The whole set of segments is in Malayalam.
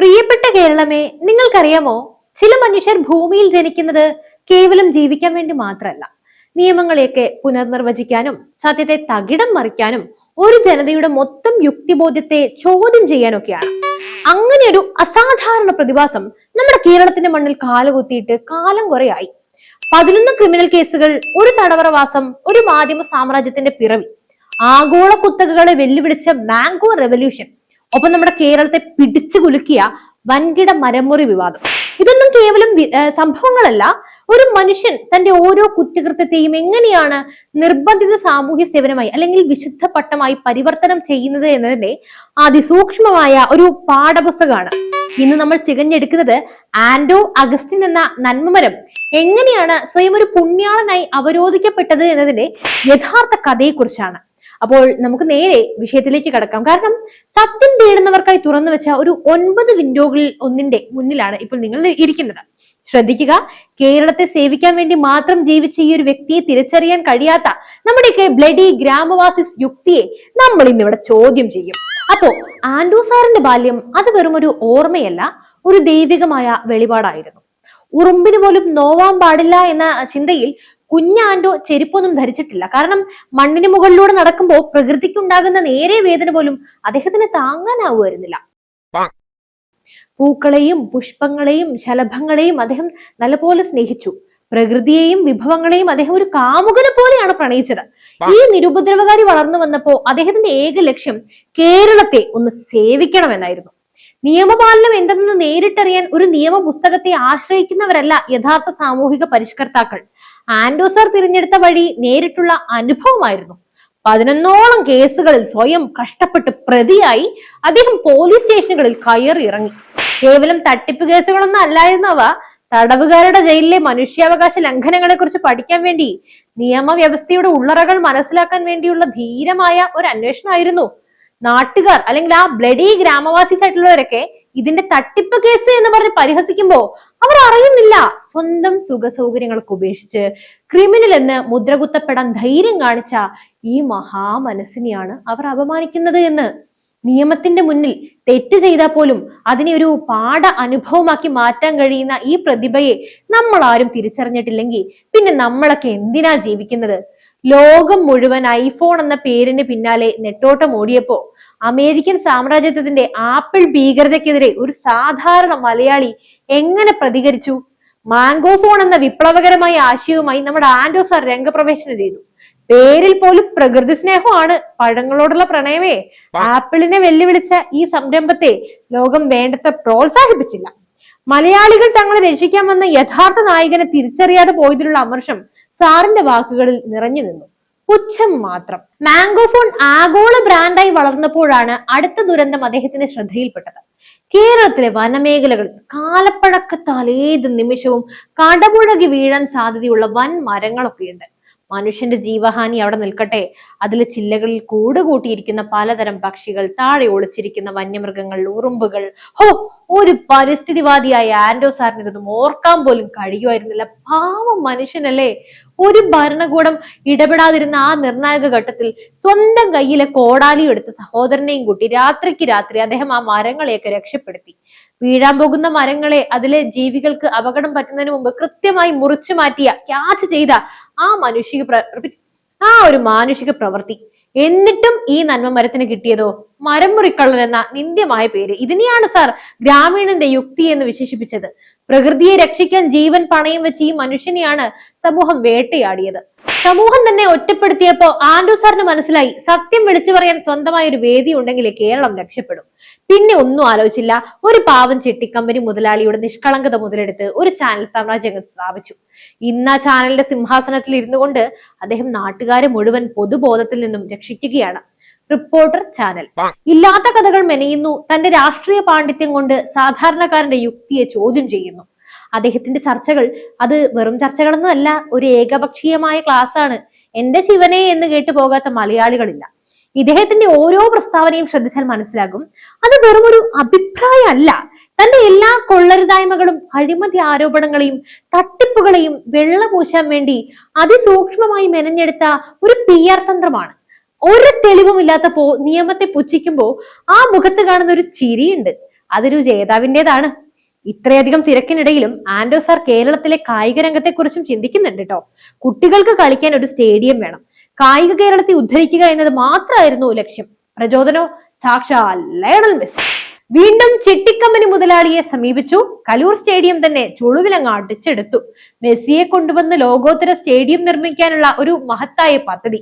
പ്രിയപ്പെട്ട കേരളമേ നിങ്ങൾക്കറിയാമോ ചില മനുഷ്യർ ഭൂമിയിൽ ജനിക്കുന്നത് കേവലം ജീവിക്കാൻ വേണ്ടി മാത്രമല്ല. നിയമങ്ങളെയൊക്കെ പുനർനിർവചിക്കാനും സത്യത്തെ തകിടം മറിക്കാനും ഒരു ജനതയുടെ മൊത്തം യുക്തിബോധ്യത്തെ ചോദ്യം ചെയ്യാനൊക്കെയാണ്. അങ്ങനെ ഒരു അസാധാരണ പ്രതിഭാസം നമ്മുടെ കേരളത്തിന്റെ മണ്ണിൽ കാലുകുത്തിയിട്ട് കാലം കുറയായി പതിനൊന്ന് ക്രിമിനൽ കേസുകൾ ഒരു തടവറവാസം ഒരു മാധ്യമ സാമ്രാജ്യത്തിന്റെ പിറവി ആഗോള കുത്തകകളെ വെല്ലുവിളിച്ച മാംഗോ റെവല്യൂഷൻ ഒപ്പം നമ്മുടെ കേരളത്തെ പിടിച്ചു കുലുക്കിയ വൻകിട മരമുറി വിവാദം. ഇതൊന്നും കേവലം സംഭവങ്ങളല്ല. ഒരു മനുഷ്യൻ തന്റെ ഓരോ കുറ്റകൃത്യത്തെയും എങ്ങനെയാണ് നിർബന്ധിത സാമൂഹ്യ സേവനമായി അല്ലെങ്കിൽ വിശുദ്ധ പട്ടമായി പരിവർത്തനം ചെയ്യുന്നത് എന്നതിന്റെ അതിസൂക്ഷ്മമായ ഒരു പാഠപുസ്തകമാണ്. ഇന്ന് നമ്മൾ ചികഞ്ഞെടുക്കുന്നത് ആൻഡോ അഗസ്റ്റിൻ എന്ന നന്മമരം. എങ്ങനെയാണ് സ്വയം ഒരു പുണ്യാളനായി അവരോധിക്കപ്പെട്ടത് എന്നതിന്റെ യഥാർത്ഥ കഥയെക്കുറിച്ചാണ്. അപ്പോൾ നമുക്ക് നേരെ വിഷയത്തിലേക്ക് കടക്കാം. കാരണം സത്യം തേടുന്നവർക്കായി തുറന്നു വെച്ച ഒരു ഒൻപത് വിൻഡോകളിൽ ഒന്നിന്റെ മുന്നിലാണ് ഇപ്പോൾ നിങ്ങൾ ഇരിക്കുന്നത്. ശ്രദ്ധിക്കുക കേരളത്തെ സേവിക്കാൻ വേണ്ടി മാത്രം ജീവിച്ച ഈ ഒരു വ്യക്തിയെ തിരിച്ചറിയാൻ കഴിയാത്ത നമ്മുടെയൊക്കെ ബ്ലഡി ഗ്രാമവാസിസ് യുക്തിയെ നമ്മൾ ഇന്നിവിടെ ചോദ്യം ചെയ്യും. അപ്പോ ആൻഡ്രൂ സാറിന്റെ ബാല്യം അത് വെറും ഒരു ഓർമ്മയല്ല ഒരു ദൈവികമായ വെളിപാടായിരുന്നു. ഉറുമ്പിന് പോലും നോവാൻ പാടില്ല എന്ന ചിന്തയിൽ കുഞ്ഞാൻഡോ ചെരുപ്പൊന്നും ധരിച്ചിട്ടില്ല. കാരണം മണ്ണിന് മുകളിലൂടെ നടക്കുമ്പോൾ പ്രകൃതിക്കുണ്ടാകുന്ന നേരെ വേദന പോലും അദ്ദേഹത്തിന് താങ്ങാനാവുമായിരുന്നില്ല. പൂക്കളെയും പുഷ്പങ്ങളെയും ശലഭങ്ങളെയും അദ്ദേഹം നല്ലപോലെ സ്നേഹിച്ചു. പ്രകൃതിയെയും വിഭവങ്ങളെയും അദ്ദേഹം ഒരു കാമുകനെ പോലെയാണ് പ്രണയിച്ചത്. ഈ നിരുപദ്രവകാരി വളർന്നു വന്നപ്പോ അദ്ദേഹത്തിന്റെ ഏക ലക്ഷ്യം കേരളത്തെ ഒന്ന് സേവിക്കണമെന്നായിരുന്നു. നിയമപാലനം എന്തെന്ന് നേരിട്ടറിയാൻ ഒരു നിയമ പുസ്തകത്തെ ആശ്രയിക്കുന്നവരല്ല യഥാർത്ഥ സാമൂഹിക പരിഷ്കർത്താക്കൾ. ആൻഡോ സാർ തിരഞ്ഞെടുത്ത വഴി നേരിട്ടുള്ള അനുഭവമായിരുന്നു. പതിനൊന്നോളം കേസുകളിൽ സ്വയം കഷ്ടപ്പെട്ട് പ്രതിയായി അദ്ദേഹം പോലീസ് സ്റ്റേഷനുകളിൽ കയറി ഇറങ്ങി കേവലം തട്ടിപ്പ് കേസുകളൊന്നും അല്ലായിരുന്നു അവ തടവുകാരുടെ ജയിലിലെ മനുഷ്യാവകാശ ലംഘനങ്ങളെ കുറിച്ച് പഠിക്കാൻ വേണ്ടി നിയമവ്യവസ്ഥയുടെ ഉള്ളറകൾ മനസ്സിലാക്കാൻ വേണ്ടിയുള്ള ധീരമായ ഒരു അന്വേഷണമായിരുന്നു. നാട്ടുകാർ അല്ലെങ്കിൽ ആ ബ്ലഡി ഗ്രാമവാസീസ് ആയിട്ടുള്ളവരൊക്കെ ഇതിന്റെ തട്ടിപ്പ് കേസ് എന്ന് പറഞ്ഞ് പരിഹസിക്കുമ്പോ അവർ അറിയുന്നില്ല. സ്വന്തം സുഖ സൗകര്യങ്ങൾക്ക് ഉപേക്ഷിച്ച് ക്രിമിനൽ എന്ന് മുദ്രകുത്തപ്പെടാൻ ധൈര്യം കാണിച്ച ഈ മഹാമനസ്സിനെയാണ് അവർ അപമാനിക്കുന്നത് എന്ന്. നിയമത്തിന്റെ മുന്നിൽ തെറ്റ് ചെയ്താൽ പോലും അതിനെ ഒരു പാഠ അനുഭവമാക്കി മാറ്റാൻ കഴിയുന്ന ഈ പ്രതിഭയെ നമ്മൾ ആരും തിരിച്ചറിഞ്ഞിട്ടില്ലെങ്കിൽ പിന്നെ നമ്മളൊക്കെ എന്തിനാ ജീവിക്കുന്നത്? ലോകം മുഴുവൻ ഐഫോൺ എന്ന പേരിന് പിന്നാലെ നെട്ടോട്ടം ഓടിയപ്പോ അമേരിക്കൻ സാമ്രാജ്യത്വത്തിന്റെ ആപ്പിൾ ഭീകരതയ്ക്കെതിരെ ഒരു സാധാരണ മലയാളി എങ്ങനെ പ്രതികരിച്ചു? മാംഗോ ഫോൺ എന്ന വിപ്ലവകരമായ ആശയവുമായി നമ്മുടെ ആൻഡോ സാർ രംഗപ്രവേശനം ചെയ്തു. പേരിൽ പോലും പ്രകൃതി സ്നേഹമാണ് പഴങ്ങളോടുള്ള പ്രണയമേ. ആപ്പിളിനെ വെല്ലുവിളിച്ച ഈ സംരംഭത്തെ ലോകം വേണ്ടത്ര പ്രോത്സാഹിപ്പിച്ചില്ല. മലയാളികൾ തങ്ങളെ രക്ഷിക്കാൻ വന്ന യഥാർത്ഥ നായകനെ തിരിച്ചറിയാതെ പോയതിലുള്ള അമർഷം സാറിന്റെ വാക്കുകളിൽ നിറഞ്ഞു നിന്നു. പുച്ഛം മാത്രം. മാംഗോഫോൺ ആഗോള ബ്രാൻഡായി വളർന്നപ്പോഴാണ് അടുത്ത ദുരന്തം അദ്ദേഹത്തിന്റെ ശ്രദ്ധയിൽപ്പെട്ടത്. കേരളത്തിലെ വനമേഖലകൾ കാലപ്പഴക്കത്താൽ ഏത് നിമിഷവും കടപുഴകി വീഴാൻ സാധ്യതയുള്ള വൻ മരങ്ങളൊക്കെയുണ്ട്. മനുഷ്യന്റെ ജീവഹാനി അവിടെ നിൽക്കട്ടെ. അതിൽ ചില്ലകളിൽ കൂട് കൂട്ടിയിരിക്കുന്ന പലതരം പക്ഷികൾ താഴെ ഒളിച്ചിരിക്കുന്ന വന്യമൃഗങ്ങൾ ഉറുമ്പുകൾ. ഹോ ഒരു പരിസ്ഥിതിവാദിയായ ആൻഡോ സാറിന് ഇതൊന്നും ഓർക്കാൻ പോലും കഴിയുമായിരുന്നില്ല. പാവം മനുഷ്യനല്ലേ. ഒരു ഭരണകൂടം ഇടപെടാതിരുന്ന ആ നിർണായക ഘട്ടത്തിൽ സ്വന്തം കയ്യിലെ കോടാലിയും എടുത്ത് സഹോദരനെയും കൂട്ടി രാത്രിക്ക് രാത്രി അദ്ദേഹം ആ മരങ്ങളെയൊക്കെ രക്ഷപ്പെടുത്തി. വീഴാൻ പോകുന്ന മരങ്ങളെ അതിലെ ജീവികൾക്ക് അപകടം പറ്റുന്നതിന് മുമ്പ് കൃത്യമായി മുറിച്ചു മാറ്റിയ ക്യാച്ച് ചെയ്ത ആ മാനുഷിക ആ ഒരു മാനുഷിക പ്രവൃത്തി. എന്നിട്ടും ഈ നന്മ മരത്തിന് കിട്ടിയതോ? മരം മുറിക്കള്ളൻ എന്ന നിന്ദ്യമായ പേര്. ഇതിനെയാണ് സാർ ഗ്രാമീണന്റെ യുക്തി എന്ന് വിശേഷിപ്പിച്ചത്. പ്രകൃതിയെ രക്ഷിക്കാൻ ജീവൻ പണയം വെച്ച് ഈ മനുഷ്യനെയാണ് സമൂഹം വേട്ടയാടിയത്. സമൂഹം തന്നെ ഒറ്റപ്പെടുത്തിയപ്പോ ആൻഡ്രു സാറിന് മനസ്സിലായി. സത്യം വിളിച്ചു പറയാൻ സ്വന്തമായ ഒരു വേദി ഉണ്ടെങ്കിലേ കേരളം രക്ഷപ്പെടും. പിന്നെ ഒന്നും ആലോചിച്ചില്ല. ഒരു പാവം ചെട്ടിക്കമ്പനി മുതലാളിയുടെ നിഷ്കളങ്കത മുതലെടുത്ത് ഒരു ചാനൽ സാമ്രാജ്യം സ്ഥാപിച്ചു. ഇന്ന ആ ചാനലിന്റെ സിംഹാസനത്തിൽ ഇരുന്നു കൊണ്ട് അദ്ദേഹം നാട്ടുകാരെ മുഴുവൻ പൊതുബോധത്തിൽ നിന്നും രക്ഷിക്കുകയാണ്. Reporter channel. ഇല്ലാത്ത കഥകൾ മെനയുന്നു. തന്റെ രാഷ്ട്രീയ പാണ്ഡിത്യം കൊണ്ട് സാധാരണക്കാരന്റെ യുക്തിയെ ചോദ്യം ചെയ്യുന്നു. അദ്ദേഹത്തിന്റെ ചർച്ചകൾ. അത് വെറും ചർച്ചകളൊന്നും അല്ല ഒരു ഏകപക്ഷീയമായ ക്ലാസ്സാണ്. എന്റെ ശിവനെ എന്ന് കേട്ടു പോകാത്ത മലയാളികളില്ല. ഇദ്ദേഹത്തിന്റെ ഓരോ പ്രസ്താവനയും ശ്രദ്ധിച്ചാൽ മനസ്സിലാകും. അത് വെറും ഒരു അഭിപ്രായമല്ല തന്റെ എല്ലാ കൊള്ളരുതായ്മകളും അഴിമതി ആരോപണങ്ങളെയും തട്ടിപ്പുകളെയും വെള്ളപൂശാൻ വേണ്ടി അതിസൂക്ഷ്മമായി മെനഞ്ഞെടുത്ത ഒരു പി ആർ തന്ത്രമാണ്. ഒരു തെളിവും ഇല്ലാത്തപ്പോ നിയമത്തെ പുച്ഛിക്കുമ്പോ ആ മുഖത്ത് കാണുന്ന ഒരു ചിരിയുണ്ട്. അതൊരു ജേതാവിന്റെതാണ് ഇത്രയധികം തിരക്കിനിടയിലും ആൻഡോ സാർ കേരളത്തിലെ കായിക രംഗത്തെക്കുറിച്ചും ചിന്തിക്കുന്നുണ്ട് കേട്ടോ കുട്ടികൾക്ക് കളിക്കാൻ ഒരു സ്റ്റേഡിയം വേണം. കായിക കേരളത്തെ ഉദ്ധരിക്കുക എന്നത് മാത്രമായിരുന്നു ലക്ഷ്യം. പ്രചോദനോ സാക്ഷാൽ ലയണൽ മെസ്സി. വീണ്ടും ചെട്ടിക്കമ്പനി മുതലാളിയെ സമീപിച്ചു. കലൂർ സ്റ്റേഡിയം തന്നെ ചുളുവിലങ്ങ് അടിച്ചെടുത്തു. മെസ്സിയെ കൊണ്ടുവന്ന് ലോകോത്തര സ്റ്റേഡിയം നിർമ്മിക്കാനുള്ള ഒരു മഹത്തായ പദ്ധതി.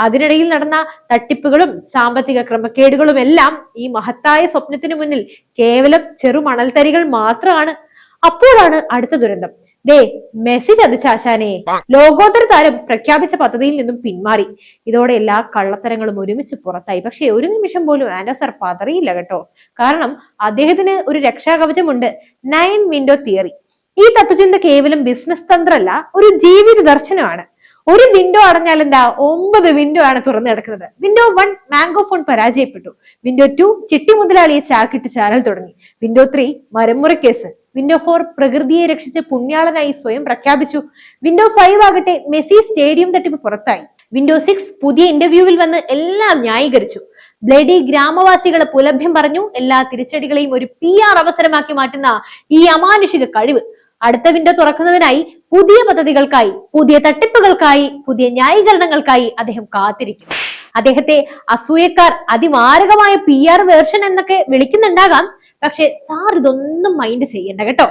അതിനിടയിൽ നടന്ന തട്ടിപ്പുകളും സാമ്പത്തിക ക്രമക്കേടുകളും എല്ലാം ഈ മഹത്തായ സ്വപ്നത്തിന് മുന്നിൽ കേവലം ചെറു മണൽത്തരികൾ മാത്രമാണ്. അപ്പോഴാണ് അടുത്ത ദുരന്തം. ദേ മെസ്സി ചാശാനെ. ലോകോത്തര താരം പ്രഖ്യാപിച്ച പദ്ധതിയിൽ നിന്നും പിന്മാറി. ഇതോടെ എല്ലാ കള്ളത്തരങ്ങളും ഒരുമിച്ച് പുറത്തായി. പക്ഷേ ഒരു നിമിഷം പോലും ആൻഡോസർ പതറിയില്ല കേട്ടോ. കാരണം അദ്ദേഹത്തിന് ഒരു രക്ഷാകവചമുണ്ട്. നയൻ വിൻഡോ തിയറി ഈ തത്വചിന്ത കേവലം ബിസിനസ് തന്ത്രമല്ല ഒരു ജീവിത ദർശനമാണ്. ഒരു വിൻഡോ അടഞ്ഞാൽ എന്താ? ഒമ്പത് വിൻഡോ ആണ് തുറന്നു കിടക്കുന്നത്. വിൻഡോ വൺ മാംഗോ ഫോൺ പരാജയപ്പെട്ടു. വിൻഡോ ടു ചിട്ടി മുതലാളിയെ ചാക്കിട്ട് ചാനൽ തുടങ്ങി. വിൻഡോ ത്രീ മരമുറ കേസ്. വിൻഡോ ഫോർ പ്രകൃതിയെ രക്ഷിച്ച പുണ്യാളനായി സ്വയം പ്രഖ്യാപിച്ചു. വിൻഡോ ഫൈവ് ആകട്ടെ മെസ്സി സ്റ്റേഡിയം തട്ടിപ്പ് പുറത്തായി. വിൻഡോ സിക്സ് പുതിയ ഇന്റർവ്യൂവിൽ വന്ന് എല്ലാം ന്യായീകരിച്ചു. ബ്ലഡി ഗ്രാമവാസികളെ പുലഭ്യം പറഞ്ഞു. എല്ലാ തിരിച്ചടികളെയും ഒരു പി ആർ അവസരമാക്കി മാറ്റുന്ന ഈ അമാനുഷിക കഴിവ്. അടുത്ത വിൻഡോ തുറക്കുന്നതിനായി പുതിയ പദ്ധതികൾക്കായി പുതിയ തട്ടിപ്പുകൾക്കായി പുതിയ ന്യായീകരണങ്ങൾക്കായി അദ്ദേഹം കാത്തിരിക്കും. അദ്ദേഹത്തെ അസൂയക്കാർ അതിമാരകമായ പി ആർ വേർഷൻ എന്നൊക്കെ വിളിക്കുന്നുണ്ടാകാം. പക്ഷെ സാർ ഇതൊന്നും മൈൻഡ് ചെയ്യണ്ട കേട്ടോ.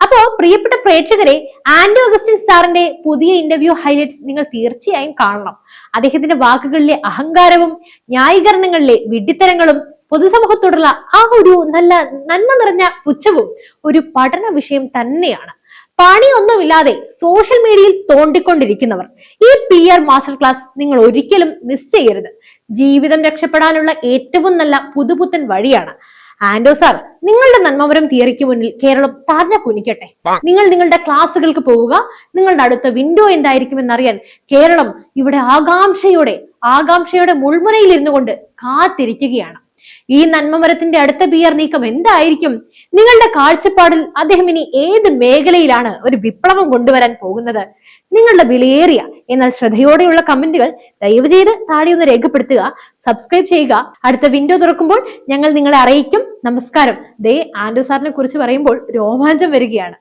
അപ്പോ പ്രിയപ്പെട്ട പ്രേക്ഷകരെ ആന്റോ അഗസ്റ്റിൻ സാറിന്റെ പുതിയ ഇന്റർവ്യൂ ഹൈലൈറ്റ്സ് നിങ്ങൾ തീർച്ചയായും കാണണം. അദ്ദേഹത്തിന്റെ വാക്കുകളിലെ അഹങ്കാരവും ന്യായീകരണങ്ങളിലെ വിഡ്ഢിത്തരങ്ങളും പൊതുസമൂഹത്തോടുള്ള ആ ഒരു നല്ല നന്മ നിറഞ്ഞ പുച്ഛവും ഒരു പഠന വിഷയം തന്നെയാണ്. പണിയൊന്നുമില്ലാതെ സോഷ്യൽ മീഡിയയിൽ തോണ്ടിക്കൊണ്ടിരിക്കുന്നവർ ഈ പി ആർ മാസ്റ്റർ ക്ലാസ് നിങ്ങൾ ഒരിക്കലും മിസ് ചെയ്യരുത്. ജീവിതം രക്ഷപ്പെടാനുള്ള ഏറ്റവും നല്ല പുതുപുത്തൻ വഴിയാണ്. ആൻഡോ സാർ നിങ്ങളുടെ നന്മപുരം തിയറിക്ക് മുന്നിൽ കേരളം പറഞ്ഞ കുനിക്കട്ടെ. നിങ്ങൾ നിങ്ങളുടെ ക്ലാസ്സുകൾക്ക് പോവുക നിങ്ങളുടെ അടുത്ത വിൻഡോ എന്തായിരിക്കും അറിയാൻ കേരളം ഇവിടെ ആകാംക്ഷയോടെ ആകാംക്ഷയുടെ മുൾമുനയിൽ ഇരുന്നു കൊണ്ട് കാത്തിരിക്കുകയാണ്. ഈ നന്മമരത്തിന്റെ അടുത്ത ബിയർ നീക്കം എന്തായിരിക്കും? നിങ്ങളുടെ കാഴ്ചപ്പാടിൽ അദ്ദേഹം ഇനി ഏത് മേഖലയിലാണ് ഒരു വിപ്ലവം കൊണ്ടുവരാൻ പോകുന്നത്? നിങ്ങളുടെ വിലയേറിയ എന്നാൽ ശ്രദ്ധയോടെയുള്ള കമന്റുകൾ ദയവ് ചെയ്ത് താഴെ ഒന്ന് രേഖപ്പെടുത്തുക സബ്സ്ക്രൈബ് ചെയ്യുക. അടുത്ത വിൻഡോ തുറക്കുമ്പോൾ ഞങ്ങൾ നിങ്ങളെ അറിയിക്കും. നമസ്കാരം. ദേ ആൻഡോ സാറിനെ കുറിച്ച് പറയുമ്പോൾ രോമാഞ്ചം വരികയാണ്.